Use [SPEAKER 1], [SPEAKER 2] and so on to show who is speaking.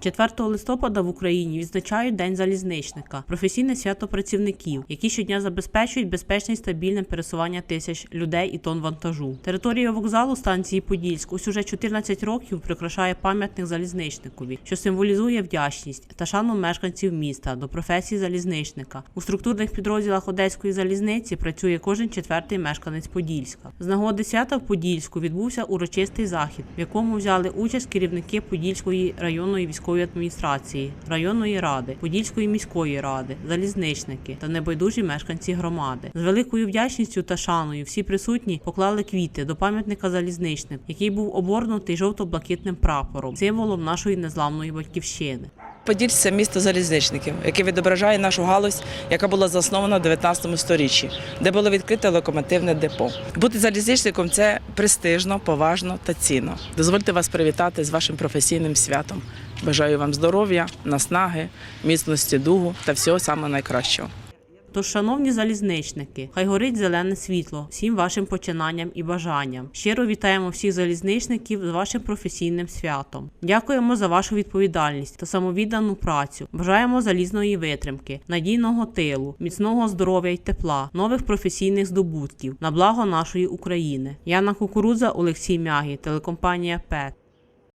[SPEAKER 1] 4 листопада в Україні відзначають День залізничника, професійне свято працівників, які щодня забезпечують безпечне і стабільне пересування тисяч людей і тонн вантажу. Територія вокзалу станції Подільськ ось уже 14 років прикрашає пам'ятник залізничникові, що символізує вдячність та шану мешканців міста до професії залізничника. У структурних підрозділах Одеської залізниці працює кожен четвертий мешканець Подільська. З нагоди свята в Подільську відбувся урочистий захід, в якому взяли участь керівники Подільської районної військової адміністрації, районної ради, Подільської міської ради, залізничники та небайдужі мешканці громади. З великою вдячністю та шаною всі присутні поклали квіти до пам'ятника залізничник, який був оборнутий жовто-блакитним прапором, символом нашої незламної батьківщини.
[SPEAKER 2] Подільськ це місто залізничників, яке відображає нашу галузь, яка була заснована в 19 сторіччі, де було відкрите локомотивне депо. Бути залізничником це престижно, поважно та цінно. Дозвольте вас привітати з вашим професійним святом. Бажаю вам здоров'я, наснаги, міцності духу та всього самого найкращого.
[SPEAKER 1] Тож, шановні залізничники, хай горить зелене світло всім вашим починанням і бажанням. Щиро вітаємо всіх залізничників з вашим професійним святом. Дякуємо за вашу відповідальність та самовіддану працю. Бажаємо залізної витримки, надійного тилу, міцного здоров'я й тепла, нових професійних здобутків на благо нашої України. Яна Кукурудза, Олексій Мягі, телекомпанія ПЕТ.